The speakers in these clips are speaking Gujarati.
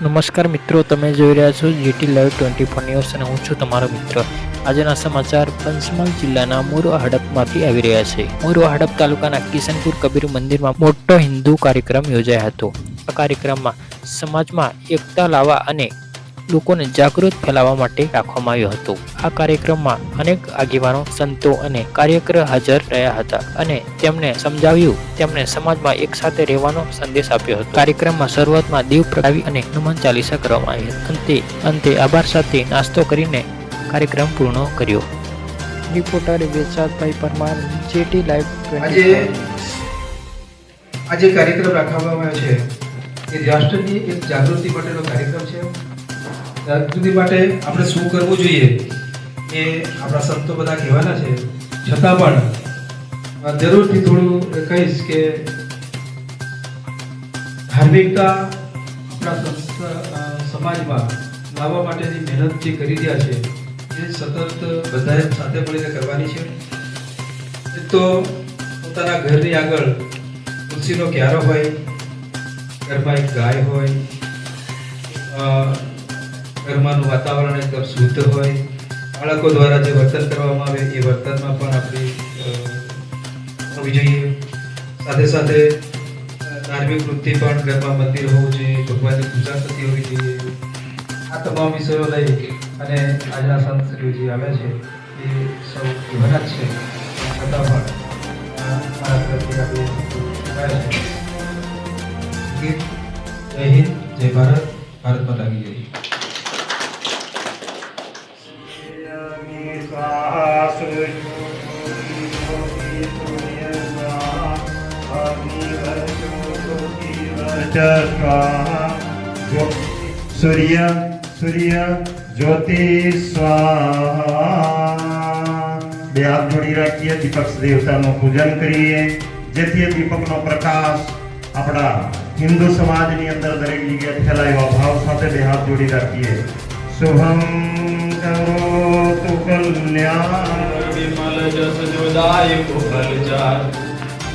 નમસ્કાર મિત્રો, તમે જોઈ રહ્યા છો GT live twenty four news અને હું છું તમારો મિત્ર. આજના સમાચાર પંચમહાલ જિલ્લાના મોરવા હડપમાંથી આવી રહ્યા છે. મોરવા હડપ તાલુકાના કિશનપુર કબીર મંદિરમાં મોટો હિન્દુ કાર્યક્રમ યોજાયો હતો. આ કાર્યક્રમમાં સમાજમાં એકતા લાવવા અને લોકોને જાગૃત ફેલાવવા માટે રાખવામાં આવ્યો હતો. આ કાર્યક્રમમાં અનેક આગેવાનો સંતો અને કાર્યકર હાજર રહ્યા હતા અને તેમને સમજાવ્યું તેમણે સમાજમાં એક સાથે રહેવાનો સંદેશ આપ્યો હતો. કાર્યક્રમમાં શરૂઆતમાં દીવ પ્રગટાવી અને હનુમાન ચાલીસા કરવામાં આવી અંતે અંતે આભાર સાથે નાસ્તો કરીને કાર્યક્રમ પૂર્ણ કર્યો. Reporter Vechatbhai Parmar GT live આજે આજે કાર્યક્રમ રાખવામાં આવ્યો છે. એ રાષ્ટ્રની એક જાગૃતિ માટેનો કાર્યક્રમ છે. જાગૃતિ માટે આપણે શું કરવું જોઈએ એ આપણા સંતો બધા કહેવાના છે. છતાં પણ જરૂરથી થોડું કહીશ કે ધાર્મિકતા આપણા સમાજમાં લાવવા માટેની મહેનત જે કરી રહ્યા છે, એ સતત બધાએ સાથે મળીને કરવાની છે. એ તો પોતાના ઘરની આગળ તુલસીનો ક્યારો હોય, ઘરમાં એક ગાય હોય ઘરમાંનું વાતાવરણ એકદમ શુદ્ધ હોય. બાળકો દ્વારા જે વર્તન કરવામાં આવે, એ વર્તનમાં પણ આપણી હોવી જોઈએ. સાથે સાથે ધાર્મિક વૃત્તિ પણ ઘરમાં મંદિર હોવું જોઈએ, ભગવાનની પૂજા થતી હોવી જોઈએ. આ તમામ વિષયો લઈ અને આજના સંત શ્રીઓ જે આવ્યા છે. એ સૌ એવાના જ છે. છતાં પણ મારા તરફથી આપણે જય હિન્દ, જય ભારત. ભારત માતા કી સૂર્ય સૂર્ય જ્યોતિ બે હાથ જોડી રાખીએ, દીપક દેવતાનું પૂજન કરીએ. જેથી દીપકનો પ્રકાશ આપણા હિન્દુ સમાજની અંદર દરેક જગ્યાએ ફેલાયો ભાવ સાથે બે હાથ જોડી રાખીએ. શુભમ કરોતુ કલ્યાણ વિમલ જસ જોદાય કુબલ જાર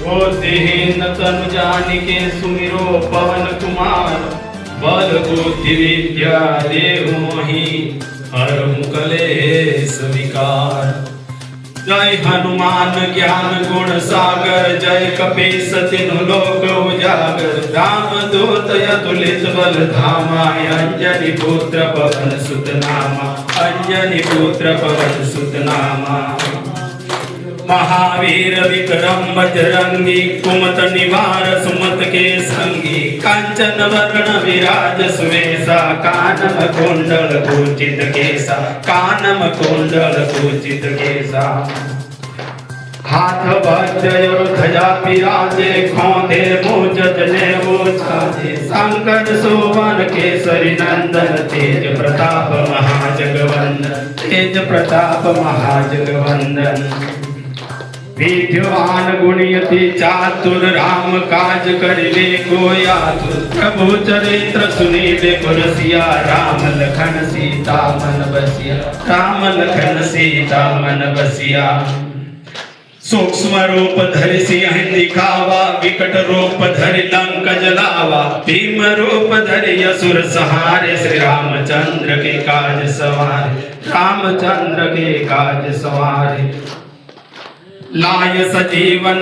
ઓ દેહ તન જાન કે સુમિરો પવન કુમાર બલ બુદ્ધિ વિદ્યા દેવ મોહી હર મુકલે સવિકાર जय हनुमान ज्ञान गुण सागर जय कपीस तिनु लोक उजागर। राम दूत अतुलित बल धामा अंजनी पुत्र पवन सुत नामा अंजनी पुत्र पवन सुत नामा महावीर विक्रम बजरंगी कुमत निवार सुमत के संगी कांचन वर्ण विराज सुवेशा कानम कुंडल कुचित केसा कानम कुंडल कुचित केसा। हाथ वज्र ध्वजा पिराजे खोदे मुज जने वो छाजे शंकर सुवन केसरी नंदन तेज प्रताप महाजगवंदन तेज प्रताप महाजगवंदन। વિદ્યવાન ગુણ્યતિ ચાતુર રામ કાજ કરીને કોયા પ્રભુ ચરિત્ર સુનીલે પુરસિયા રામ લખન સીતા મન બસિયા રામ લખન સીતા મન બસિયા સૂક્ષ્મ રૂપ ધરી સિંહ દિખાવા વિકટ રૂપ ધરી લંક જલાવા ભીમ રૂપ ધરી અસુર સહારે શ્રી રામચંદ્ર કે કાજ સવારે રામચંદ્ર કે કાજ સવારે लाय सजीवन